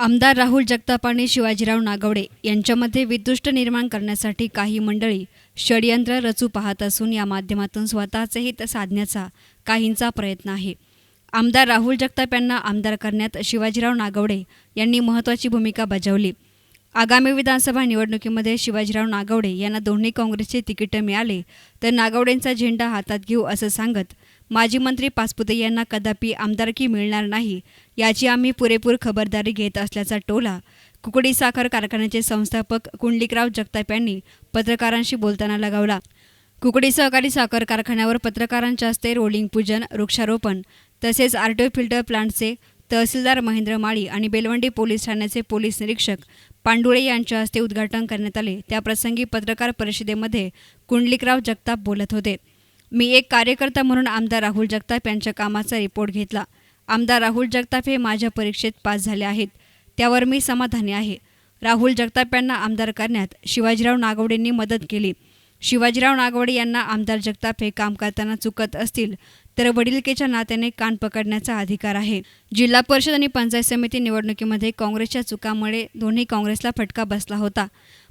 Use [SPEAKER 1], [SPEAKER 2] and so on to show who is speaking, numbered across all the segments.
[SPEAKER 1] आमदार राहुल जगताप आणि शिवाजीराव नागवडे यांच्यामध्ये विदुष्ट निर्माण करण्यासाठी काही मंडळी षडयंत्र रचू पाहत असून या माध्यमातून स्वतःचे हित साधण्याचा काहींचा प्रयत्न आहे. आमदार राहुल जगताप यांना आमदार करण्यात शिवाजीराव नागवडे यांनी महत्त्वाची भूमिका बजावली. आगामी विधानसभा निवडणुकीमध्ये शिवाजीराव नागवडे यांना दोन्ही काँग्रेसचे तिकीट मिळाले तर नागवडेंचा झेंडा हातात घेऊ असं सांगत माजी मंत्री पासपुते यांना कदापि आमदारकी मिळणार नाही याची आम्ही पुरेपूर खबरदारी घेत असल्याचा टोला कुकडी साखर कारखान्याचे संस्थापक कुंडलिकराव जगताप यांनी पत्रकारांशी बोलताना लगावला. कुकडी सहकारी साखर कारखान्यावर पत्रकारांच्या हस्ते रोलिंग पूजन वृक्षारोपण तसेच आरटीओ फिल्टर प्लांटचे तहसीलदार महेंद्र माळी आणि बेलवंडी पोलीस ठाण्याचे पोलीस निरीक्षक पांडुळे यांच्या हस्ते उद्घाटन करण्यात आले. त्याप्रसंगी पत्रकार परिषदेमध्ये कुंडलिकराव जगताप बोलत होते. मी एक कार्यकर्ता म्हणून आमदार राहुल जगताप यांच्या कामाचा रिपोर्ट घेतला. आमदार राहुल जगताप हे माझ्या परीक्षेत पास झाले आहेत. त्यावर मी समाधानी आहे. राहुल जगताप यांना आमदार करण्यात शिवाजीराव नागवडेंनी मदत केली. शिवाजीराव नागवडे यांना आमदार जगताप हे काम करताना चुकत असतील तर वडिलकेच्या नात्याने कान पकडण्याचा अधिकार आहे. जिल्हा परिषद आणि पंचायत समिती निवडणुकीमध्ये काँग्रेसच्या चुकामुळे दोन्ही काँग्रेसला फटका बसला होता.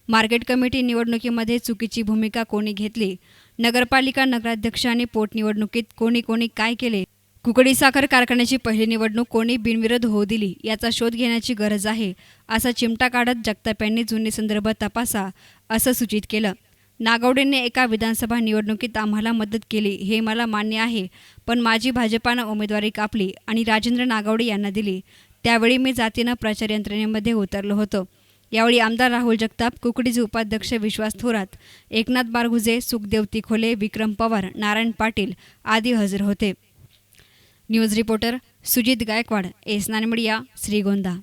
[SPEAKER 1] मार्केट कमिटी निवडणुकीमध्ये चुकीची भूमिका कोणी घेतली? नगरपालिका नगराध्यक्ष आणि पोटनिवडणुकीत कोणी कोणी काय केले? कुकडी साखर कारखान्याची पहिली निवडणूक कोणी बिनविरोध होऊ दिली? याचा शोध घेण्याची गरज आहे असा चिमटा काढत जगताप यांनी जुने संदर्भ तपासा असं सूचित केलं. नागवडेंनी एका विधानसभा निवडणुकीत आम्हाला मदत केली हे मला मान्य आहे. पण माझी भाजपानं उमेदवारी कापली आणि राजेंद्र नागवडे यांना दिली. त्यावेळी मी जातीनं प्रचार यंत्रणेमध्ये उतरलो होतो. यावेळी आमदार राहुल जगताप कुकडीचे उपाध्यक्ष विश्वास थोरात एकनाथ बारगुजे सुखदेव तिखोले विक्रम पवार नारायण पाटील आदी हजर होते. News reporter Sujit Gaikwad S Nanamdiya Shrigonda.